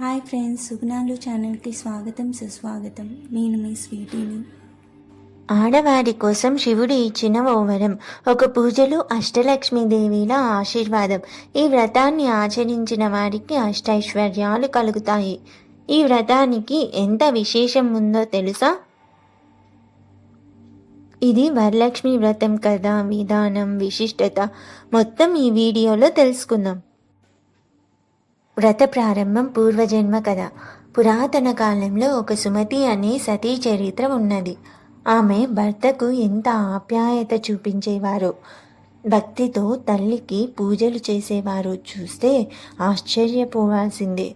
Hi friends సుగుణాలు ఛానల్కి స్వాగతం సుస్వాగతం. నేను మీ స్వీటీని. ఆడవారి కోసం శివుడు ఇచ్చిన ఓ వరం ఒక పూజలు అష్టలక్ష్మీదేవిల ఆశీర్వాదం. ఈ వ్రతాన్ని ఆచరించిన వారికి అష్టైశ్వర్యాలు కలుగుతాయి. ఈ వ్రతానికి ఎంత విశేషం ఉందో తెలుసా? ఇది వరలక్ష్మి వ్రతం కదా విధానం విశిష్టత. మొత్తం ఈ వీడియోలో తెలుసుకుందాం. వ్రత ప్రారంభం పూర్వజన్మ కథ. పురాతన కాలంలో ఒక సుమతి అనే సతీ చరిత్ర ఉన్నది. ఆమె భర్తకు ఎంత ఆప్యాయత చూపించేవారో భక్తితో తల్లికి పూజలు చేసేవారు చూస్తే ఆశ్చర్యపోవాల్సిందే.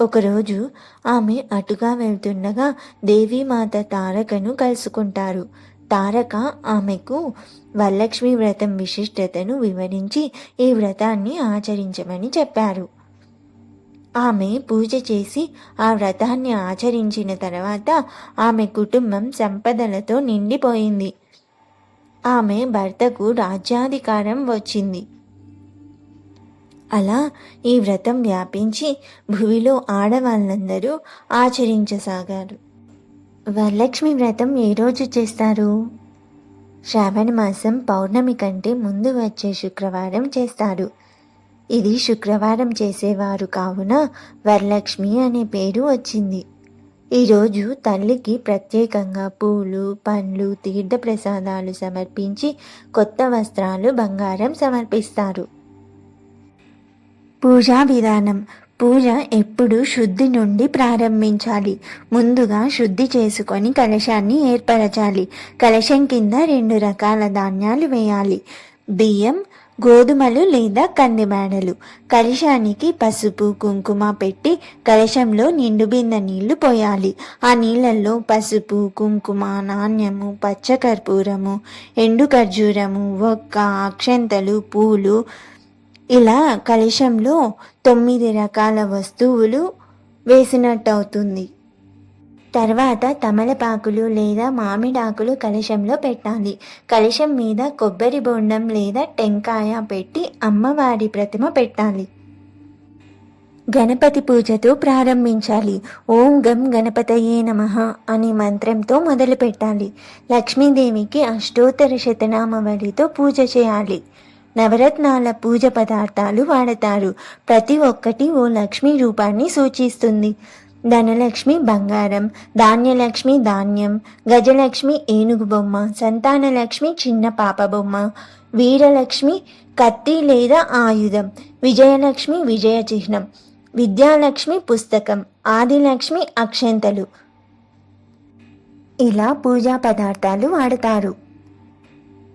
ఒకరోజు ఆమె అటుగా వెళ్తుండగా దేవీమాత తారకను కలుసుకుంటారు. తారక ఆమెకు వరలక్ష్మి వ్రతం విశిష్టతను వివరించి ఈ వ్రతాన్ని ఆచరించమని చెప్పారు. ఆమె పూజ చేసి ఆ వ్రతాన్ని ఆచరించిన తర్వాత ఆమె కుటుంబం సంపదలతో నిండిపోయింది. ఆమె భర్తకు రాజ్యాధికారం వచ్చింది. అలా ఈ వ్రతం వ్యాపించి భూమిలో ఆడవాళ్ళందరూ ఆచరించసాగారు. వరలక్ష్మి వ్రతం ఏ రోజు చేస్తారు? శ్రావణ మాసం పౌర్ణమి కంటే ముందు వచ్చే శుక్రవారం చేస్తారు. ఇది శుక్రవారం చేసేవారు కావున వరలక్ష్మి అనే పేరు వచ్చింది. ఈరోజు తల్లికి ప్రత్యేకంగా పూలు పండ్లు తీర్థ ప్రసాదాలు సమర్పించి కొత్త వస్త్రాలు బంగారం సమర్పిస్తారు. పూజా విధానం. పూజ ఎప్పుడు శుద్ధి నుండి ప్రారంభించాలి. ముందుగా శుద్ధి చేసుకొని కలశాన్ని ఏర్పరచాలి. కలశం కింద రెండు రకాల ధాన్యాలు వేయాలి. బియ్యం గోధుమలు లేదా కందిమేడలు కలశానికి పసుపు కుంకుమ పెట్టి కలశంలో నిండు బింద నీళ్ళు పోయాలి. ఆ నీళ్ళల్లో పసుపు కుంకుమ నాణ్యము పచ్చకర్పూరము ఎండు ఖర్జూరము ఒక్క అక్షంతలు పూలు ఇలా కలశంలో తొమ్మిది రకాల వస్తువులు వేసినట్టు అవుతుంది తర్వాత తమలపాకులు లేదా మామిడాకులు కలశంలో పెట్టాలి. కలశం మీద కొబ్బరి బొండం లేదా టెంకాయ పెట్టి అమ్మవారి ప్రతిమ పెట్టాలి. గణపతి పూజతో ప్రారంభించాలి. ఓం గం గణపతయే నమ అనే మంత్రంతో మొదలు పెట్టాలి. లక్ష్మీదేవికి అష్టోత్తర శతనామవళితో పూజ చేయాలి. నవరత్నాల పూజ పదార్థాలు వాడతారు. ప్రతి ఒక్కటి ఓ లక్ష్మీ రూపాన్ని సూచిస్తుంది. ధనలక్ష్మి బంగారం ధాన్యలక్ష్మి ధాన్యం గజలక్ష్మి ఏనుగు బొమ్మ సంతానలక్ష్మి చిన్న పాప బొమ్మ వీరలక్ష్మి కత్తి లేదా ఆయుధం విజయలక్ష్మి విజయ చిహ్నం విద్యాలక్ష్మి పుస్తకం ఆదిలక్ష్మి అక్షంతలు. ఇలా పూజా పదార్థాలు వాడతారు.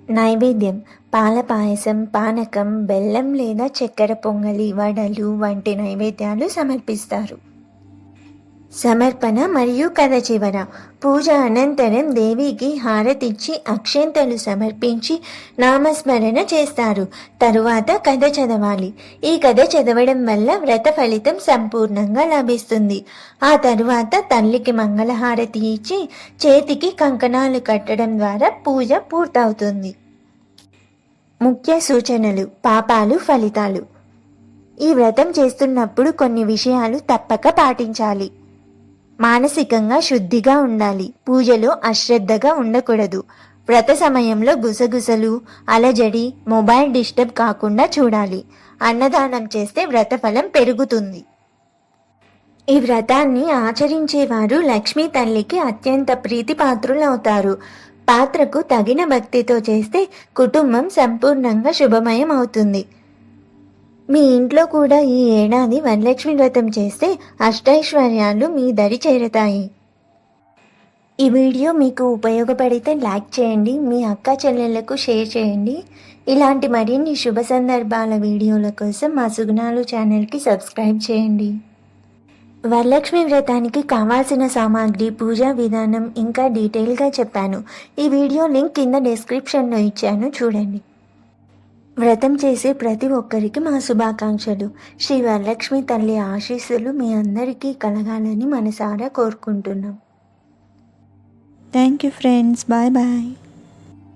నైవేద్యం పాల పాయసం పానకం బెల్లం లేదా చక్కెర పొంగలి వడలు వంటి నైవేద్యాలు సమర్పిస్తారు. సమర్పణ మరియు కథ చివర పూజ అనంతరం దేవికి హారతిచ్చి అక్షంతలు సమర్పించి నామస్మరణ చేస్తారు. తరువాత కథ చదవాలి. ఈ కథ చదవడం వల్ల వ్రత ఫలితం సంపూర్ణంగా లభిస్తుంది. ఆ తరువాత తల్లికి మంగళహారతి ఇచ్చి చేతికి కంకణాలు కట్టడం ద్వారా పూజ పూర్తవుతుంది. ముఖ్య సూచనలు పాపాలు ఫలితాలు. ఈ వ్రతం చేస్తున్నప్పుడు కొన్ని విషయాలు తప్పక పాటించాలి. మానసికంగా శుద్ధిగా ఉండాలి. పూజలో అశ్రద్ధగా ఉండకూడదు. వ్రత సమయంలో గుసగుసలు అలజడి మొబైల్ డిస్టర్బ్ కాకుండా చూడాలి. అన్నదానం చేస్తే వ్రతఫలం పెరుగుతుంది. ఈ వ్రతాన్ని ఆచరించేవారు లక్ష్మీ తల్లికి అత్యంత ప్రీతిపాత్రులవుతారు. పాత్రకు తగిన భక్తితో చేస్తే కుటుంబం సంపూర్ణంగా శుభమయం అవుతుంది మీ ఇంట్లో కూడా ఈ ఏడాది వరలక్ష్మి వ్రతం చేస్తే అష్టైశ్వర్యాలు మీ దరి చేరతాయి. ఈ వీడియో మీకు ఉపయోగపడితే లైక్ చేయండి మీ అక్క చెల్లెళ్ళకు షేర్ చేయండి. ఇలాంటి మరిన్ని శుభ సందర్భాల వీడియోల కోసం మా సుగుణాలు ఛానల్కి సబ్స్క్రైబ్ చేయండి. వరలక్ష్మి వ్రతానికి కావాల్సిన సామాగ్రి పూజా విధానం ఇంకా డీటెయిల్గా చెప్పాను. ఈ వీడియో లింక్ కింద డిస్క్రిప్షన్లో ఇచ్చాను చూడండి. వ్రతం చేసే ప్రతి ఒక్కరికి మా శుభాకాంక్షలు. శ్రీ వరలక్ష్మి తల్లి ఆశీస్సులు మీ అందరికీ కలగాలని మనసారా కోరుకుంటున్నాం. Thank you friends bye bye